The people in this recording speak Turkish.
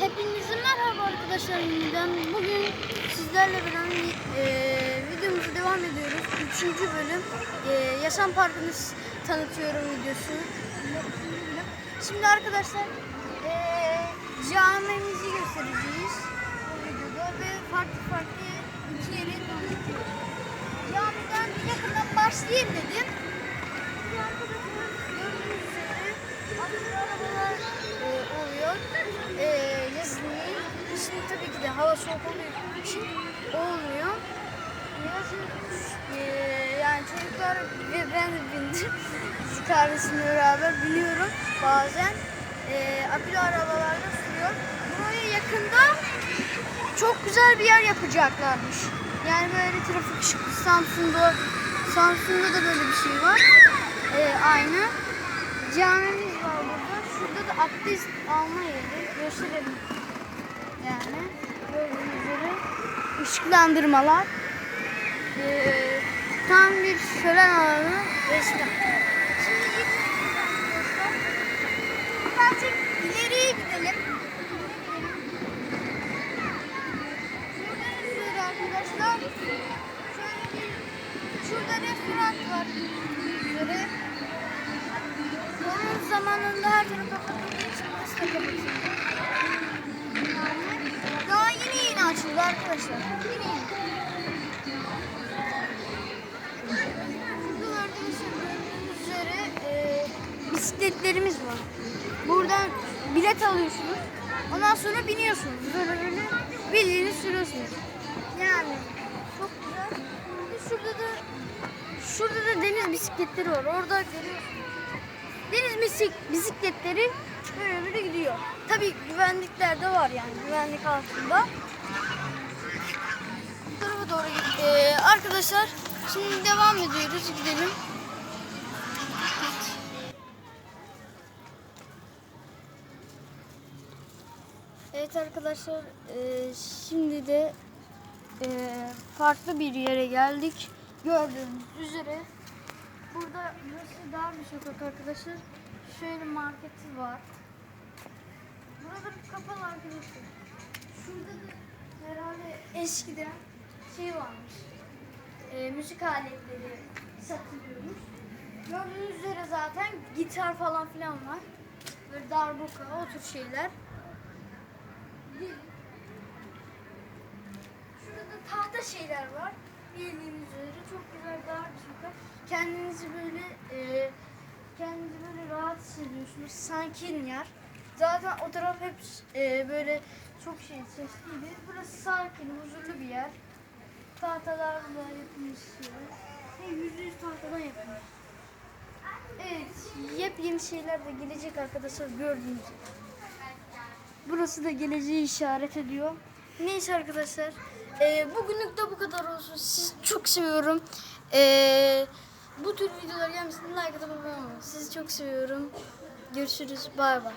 Hepinize merhaba arkadaşlar yeniden. Bugün sizlerle beraber e, videomuza devam ediyoruz. Üçüncü bölüm. E, Yaşam Parkı'nı s- tanıtıyorum videosu. Şimdi arkadaşlar e, camimizi göstereceğiz videoda ve farklı farklı iki tanıtıyoruz. Camiden yakından başlayayım dedim. Hava soğuk olduğu için olmuyor. E, yani çocuklar ben de bindim. Kardeşimle beraber biniyorum bazen. E, akülü arabalarda sürüyor. Buraya yakında çok güzel bir yer yapacaklarmış. Yani böyle trafik ışıklı Samsun'da Samsun'da da böyle bir şey var. Ee, aynı. Camimiz var burada. Şurada da abdest alma yeri. Gösterelim. Yani gördüğünüz üzere ışıklandırmalar. Ee, tam bir şölen alanı resmen. Şimdi ilk arkadaşlar birazcık ileriye gidelim. Arkadaşlar şurada restoran var gördüğünüz. Onun zamanında her tarafı kapatıldığı için da kapatıldı. Daha yeni yeni açıldı arkadaşlar. Yeni yeni. Gördüğünüz, üzere e, bisikletlerimiz var. Buradan bilet alıyorsunuz. Ondan sonra biniyorsunuz. Böyle böyle bildiğiniz sürüyorsunuz. Yani çok güzel. Ve şurada da şurada da deniz bisikletleri var. Orada görüyorsunuz. Deniz bisik- bisikletleri böyle böyle gidiyor. Tabii güvenlikler de var yani. Güvenlik altında. Bu tarafa doğru Ee, arkadaşlar şimdi devam ediyoruz. Gidelim. Evet arkadaşlar e, şimdi de e, farklı bir yere geldik. Gördüğünüz üzere burada burası dar bir sokak arkadaşlar. Şöyle marketi var. Burada bir kapalı arkadaşlar. Şurada da herhalde eskiden şey varmış. E, müzik aletleri satılıyormuş. Gördüğünüz üzere zaten gitar falan filan var. Böyle darbuka, o tür şeyler. Şurada da tahta şeyler var. Bildiğiniz üzere çok güzel dar bir sokak. Kendinizi böyle e, kendinizi böyle rahat hissediyorsunuz. Sakin yer. Zaten o taraf hep e, böyle çok şey sesliydi. Burası sakin, huzurlu bir yer. Tahtalarla yapılmış. Ve yüzde yüz tahtadan yapılmış. Evet, yepyeni şeyler de gelecek arkadaşlar gördüğünüz gibi. Burası da geleceği işaret ediyor. Neyse arkadaşlar. eee bugünlük de bu kadar olsun. Sizi çok seviyorum. Eee, bu tür videolar gelmesini like atıp abone olun. Sizi çok seviyorum. Görüşürüz. Bay bay.